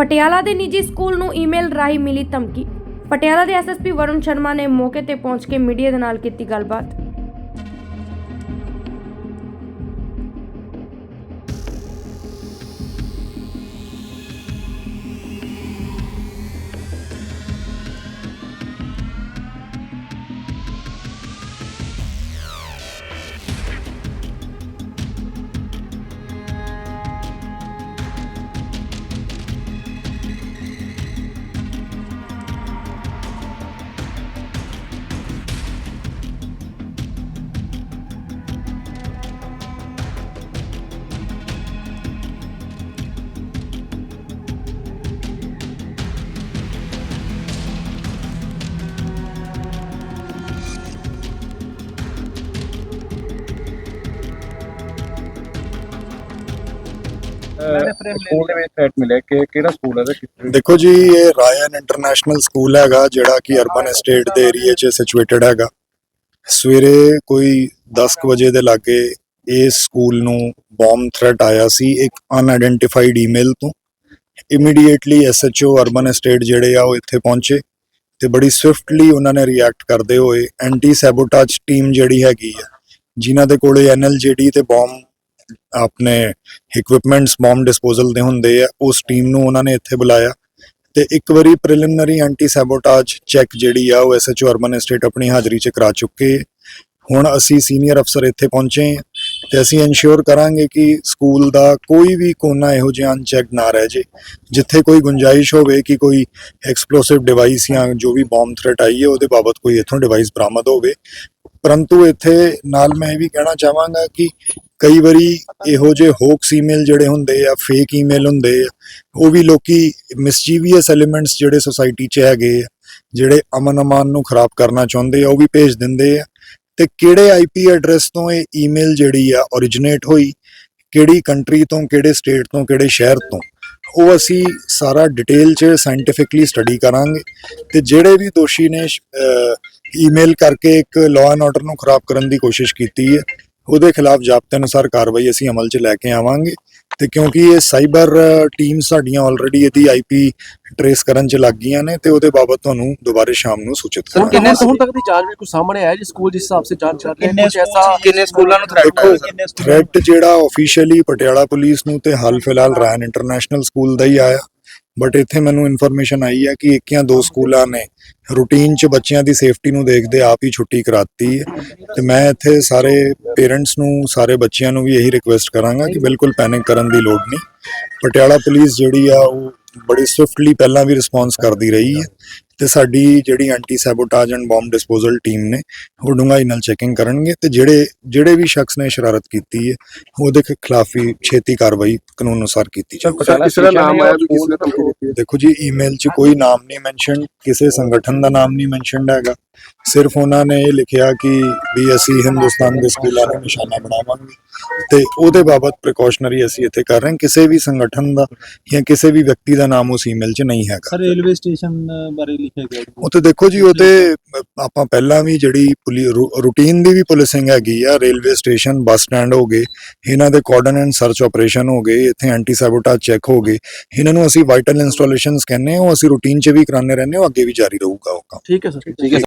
ਪਟਿਆਲਾ ਦੇ ਨਿੱਜੀ ਸਕੂਲ ਨੂੰ ਈਮੇਲ ਰਾਹੀਂ ਮਿਲੀ ਧਮਕੀ ਪਟਿਆਲਾ ਦੇ ਐਸਐਸਪੀ ਵਰੁਣ ਸ਼ਰਮਾ ਨੇ ਮੌਕੇ ਤੇ ਪਹੁੰਚ ਕੇ ਮੀਡੀਆ ਦੇ ਨਾਲ ਕੀਤੀ ਗੱਲਬਾਤ ਸਕੂਲ ਦੇ ਵਿੱਚ ਥ੍ਰੈਟ ਮਿਲਿਆ। ਕਿ ਕਿਹੜਾ ਸਕੂਲ ਹੈ ਤੇ ਕਿੱਥੇ ਦੇਖੋ ਜੀ ਇਹ ਰਾਇਨ ਇੰਟਰਨੈਸ਼ਨਲ ਸਕੂਲ ਹੈਗਾ ਜਿਹੜਾ ਕਿ ਅਰਬਨ ਐਸਟੇਟ ਦੇ ਏਰੀਆ 'ਚ ਸਿਚੁਏਟਡ ਹੈਗਾ। ਸਵੇਰੇ ਕੋਈ 10 ਕੁ ਵਜੇ ਦੇ ਲਾਗੇ ਇਸ ਸਕੂਲ ਨੂੰ ਬੰਬ ਥ੍ਰੈਟ ਆਇਆ ਸੀ ਇੱਕ ਅਨਆਇਡੈਂਟੀਫਾਈਡ ਈਮੇਲ ਤੋਂ। ਇਮੀਡੀਏਟਲੀ ਐਸਐਚਓ ਅਰਬਨ ਐਸਟੇਟ ਜਿਹੜੇ ਆ ਉਹ ਇੱਥੇ ਪਹੁੰਚੇ ਤੇ ਬੜੀ ਸਵਿਫਟਲੀ ਉਹਨਾਂ ਨੇ ਰਿਐਕਟ ਕਰਦੇ ਹੋਏ ਐਂਟੀ ਸੈਬੋਟੇਜ ਟੀਮ ਜਿਹੜੀ ਹੈਗੀ ਆ ਜਿਨ੍ਹਾਂ ਦੇ ਕੋਲੇ ਐਨਐਲਜੀਡੀ ਤੇ ਬੰਬ ਆਪਣੇ ਇਕਵਿਪਮੈਂਟਸ ਬੰਬ ਡਿਸਪੋਜ਼ਲ ਦੇ ਹੁੰਦੇ ਆ, ਉਸ ਟੀਮ ਨੂੰ ਉਹਨਾਂ ਨੇ ਇੱਥੇ ਬੁਲਾਇਆ ਤੇ ਇੱਕ ਵਾਰੀ ਪ੍ਰੀਲਿਮਿਨਰੀ ਐਂਟੀ ਸੈਬੋਟੇਜ ਚੈੱਕ ਜਿਹੜੀ ਆ ਉਹ ਐਸਐਚਓ ਅਰਬਨ ਐਸਟੇਟ ਆਪਣੀ ਹਾਜ਼ਰੀ 'ਚ ਕਰਾ ਚੁੱਕੇ ਹੁਣ ਅਸੀਂ ਸੀਨੀਅਰ ਅਫਸਰ ਇੱਥੇ ਪਹੁੰਚੇ ਤੇ ਅਸੀਂ ਇਨਸ਼ੋਰ ਕਰਾਂਗੇ ਕਿ ਸਕੂਲ ਦਾ ਕੋਈ ਵੀ ਕੋਨਾ ਇਹੋ ਜਿਹਾ ਅਨਚੈਕ ਨਾ ਰਹਿ ਜੇ, ਜਿੱਥੇ ਕੋਈ ਗੁੰਜਾਇਸ਼ ਹੋਵੇ ਕਿ ਕੋਈ ਐਕਸਪਲੋਸਿਵ ਡਿਵਾਈਸ ਜਾਂ ਜੋ ਵੀ ਬੰਬ ਥ੍ਰੈਟ ਆਈ ਹੈ, ਉਹਦੇ ਬਾਬਤ ਕੋਈ ਇੱਥੋਂ ਡਿਵਾਈਸ ਬਰਾਮਦ ਹੋਵੇ। ਪਰੰਤੂ ਇੱਥੇ ਨਾਲ ਮੈਂ ਇਹ ਵੀ ਕਹਿਣਾ ਚਾਹਾਂਗਾ ਕਿ ਕਈ ਵਾਰੀ ਇਹੋ ਜਿਹੇ ਹੋਕਸ ਈਮੇਲ ਜਿਹੜੇ ਹੁੰਦੇ ਆ ਫੇਕ ਈਮੇਲ ਹੁੰਦੇ ਆ, ਉਹ ਵੀ ਲੋਕੀ ਮਿਸਚੀਵੀਅਸ ਐਲੀਮੈਂਟਸ ਜਿਹੜੇ ਸੋਸਾਇਟੀ 'ਚ ਹੈਗੇ ਆ, ਜਿਹੜੇ ਅਮਨ ਅਮਾਨ ਨੂੰ ਖਰਾਬ ਕਰਨਾ ਚਾਹੁੰਦੇ ਆ, ਉਹ ਵੀ ਭੇਜ ਦਿੰਦੇ ਆ। ਤੇ ਕਿਹੜੇ ਆਈਪੀ ਐਡਰੈਸ ਤੋਂ ਇਹ ਈਮੇਲ ਜਿਹੜੀ ਆ originate ਹੋਈ, ਕਿਹੜੀ ਕੰਟਰੀ ਤੋਂ, ਕਿਹੜੇ ਸਟੇਟ ਤੋਂ, ਕਿਹੜੇ ਸ਼ਹਿਰ ਤੋਂ, ਉਹ ਅਸੀਂ ਸਾਰਾ ਡਿਟੇਲ 'ਚ ਸਾਇੰਟੀਫਿਕਲੀ ਸਟੱਡੀ ਕਰਾਂਗੇ। ਤੇ ਜਿਹੜੇ ਵੀ ਦੋਸ਼ੀ ਨੇ ਈਮੇਲ ਕਰਕੇ ਇੱਕ ਲਾਅ ਐਂਡ ਆਰਡਰ ਨੂੰ ਖਰਾਬ ਕਰਨ ਦੀ ਕੋਸ਼ਿਸ਼ ਕੀਤੀ ਹੈ। ਉਹਦੇ ਖਿਲਾਫ ਜਾਬਤੇ ਅਨੁਸਾਰ ਕਾਰਵਾਈ ਅਸੀਂ ਅਮਲ 'ਚ ਲੈ ਕੇ ਆਵਾਂਗੇ। ਤੇ ਕਿਉਂਕਿ ਇਹ ਸਾਈਬਰ ਟੀਮ ਸਾਡੀਆਂ ਆਲਰੇਡੀ ਇਹਦੀ ਆਈਪੀ ਟ੍ਰੇਸ ਕਰਨ 'ਚ ਲੱਗ ਗਈਆਂ ਨੇ ਤੇ ਉਹਦੇ ਬਾਬਤ ਤੁਹਾਨੂੰ ਦੁਬਾਰੇ ਸ਼ਾਮ ਨੂੰ ਸੂਚਿਤ ਕਰਾਂਗੇ। ਕਿੰਨੇ ਹੁਣ ਤੱਕ ਦੀ ਚਾਰਜ ਵੀ ਕੋਈ ਸਾਹਮਣੇ ਆਇਆ ਜੀ? ਸਕੂਲ ਜਿਸ ਹਿਸਾਬ ਸੇ ਚਾਰਜ ਚੱਲ ਰਿਹਾ ਹੈ ਕੁਝ ਐਸਾ ਕਿੰਨੇ ਸਕੂਲਾਂ ਨੂੰ ਥ੍ਰੈਟ ਹੋਇਆ ਥ੍ਰੈਟ ਜਿਹੜਾ ਸਕੂਲ ਦਾ ਹੀ ਆਇਆ। ਬਟ ਇੱਥੇ ਮੈਨੂੰ ਇਨਫੋਰਮੇਸ਼ਨ ਆਈ ਹੈ ਕਿ ਇੱਕ ਜਾਂ ਦੋ ਸਕੂਲਾਂ ਨੇ ਰੂਟੀਨ 'ਚ ਬੱਚਿਆਂ ਦੀ ਸੇਫਟੀ ਨੂੰ ਦੇਖਦੇ ਆਪ ਹੀ ਛੁੱਟੀ ਕਰਾਤੀ ਹੈ। ਤੇ ਮੈਂ ਇੱਥੇ ਸਾਰੇ ਪੇਰੈਂਟਸ ਨੂੰ, ਸਾਰੇ ਬੱਚਿਆਂ ਨੂੰ ਵੀ ਇਹੀ ਰਿਕੁਐਸਟ ਕਰਾਂਗਾ ਕਿ ਬਿਲਕੁਲ ਪੈਨਿਕ ਕਰਨ ਦੀ ਲੋੜ ਨਹੀਂ। ਪਟਿਆਲਾ ਪੁਲਿਸ ਜਿਹੜੀ ਆ, ਉਹ ਬੜੀ ਸਵਿਫਟਲੀ ਪਹਿਲਾਂ ਵੀ ਰਿਸਪੌਂਸ ਕਰਦੀ ਰਹੀ ਹੈ। ਤੇ ਸਾਡੀ ਜਿਹੜੀ anti sabotage and bomb disposal team ਨੇ ਉਹ ਡੂੰਘਾਈ ਨਾਲ ਚੈਕਿੰਗ ਕਰਨਗੇ ਤੇ ਜਿਹੜੇ ਜਿਹੜੇ ਵੀ ਸ਼ਖਸ ਨੇ ਸ਼ਰਾਰਤ ਕੀਤੀ ਹੈ ਉਹਦੇ ਖਿਲਾਫ ਵੀ ਛੇਤੀ ਕਾਰਵਾਈ ਕਾਨੂੰਨ ਅਨੁਸਾਰ ਕੀਤੀ ਜਾਵੇ ਸਰ ਕਿਸੇ ਦਾ ਨਾਮ ਆਇਆ ਵੀ ਕਿਸੇ ਨੇ ਧਮਕੀ ਦਿੱਤੀ ਹੈ? ਦੇਖੋ ਜੀ ਈਮੇਲ 'ਚ ਕੋਈ ਨਾਮ ਨਹੀਂ ਮੈਂਸ਼ਨ ਕਿਸੇ ਸੰਗਠਨ ਦਾ ਨਾਮ ਨਹੀਂ ਮੈਂਸ਼ਨਡ ਹੈਗਾ ਸਿਰਫ ਉਹਨਾਂ ਨੇ ਇਹ ਲਿਖਿਆ ਕਿ ਵੀ ਅਸੀਂ ਹਿੰਦੁਸਤਾਨ ਦੇ ਸਕੂਲਾਂ ਨੂੰ ਨਿਸ਼ਾਨਾ ਬਣਾਵਾਂਗੇ ਤੇ ਉਹਦੇ ਬਾਬਤ ਪ੍ਰੀਕਾਸ਼ਨਰੀ ਅਸੀਂ ਇੱਥੇ ਕਰ ਰਹੇ ਹਾਂ। ਕਿਸੇ ਵੀ ਸੰਗਠਨ ਦਾ ਜਾਂ ਕਿਸੇ ਵੀ ਵਿਅਕਤੀ ਦਾ ਨਾਮ ਉਸ ਈਮੇਲ 'ਚ ਨਹੀਂ ਹੈਗਾ। ਸਰ ਰੇਲਵੇ ਸਟੇਸ਼ਨ ਬਾਰੇ ਲਿਖਿਆ ਗਿਆ। ਉਹ ਤੇ ਦੇਖੋ ਜੀ ਉਹ ਤੇ ਆਪਾਂ ਪਹਿਲਾਂ ਵੀ ਜਿਹੜੀ ਰੂਟੀਨ ਦੀ ਵੀ ਪੁਲਿਸਿੰਗ ਹੈਗੀ ਆ ਰੇਲਵੇ ਸਟੇਸ਼ਨ ਬੱਸ ਸਟੈਂਡ ਹੋ ਗਏ ਇਹਨਾਂ ਦੇ ਕਾਰਡਨ ਐਂਡ ਸਰਚ ਆਪਰੇਸ਼ਨ ਹੋ ਗਏ ਇੱਥੇ ਐਂਟੀ ਸੈਬੋਟੇਜ ਚੈੱਕ ਹੋ ਗਏ ਇਹਨਾਂ ਨੂੰ ਅਸੀਂ ਵਾਈਟਲ ਇੰਸਟਾਲੇਸ਼ਨਸ ਕਹਿੰਦੇ ਹਾਂ ਉਹ ਅਸੀਂ ਰੂਟੀਨ 'ਚ ਵੀ ਕਰਾਉਂਦੇ ਰਹਿੰਦੇ ਹਾਂ ਉਹ ਅੱਗੇ ਵੀ ਜਾਰੀ ਰਹੂਗਾ ਉਹ ਕੰਮ। ਠੀਕ ਹੈ ਸਰ। ਠੀਕ ਹੈ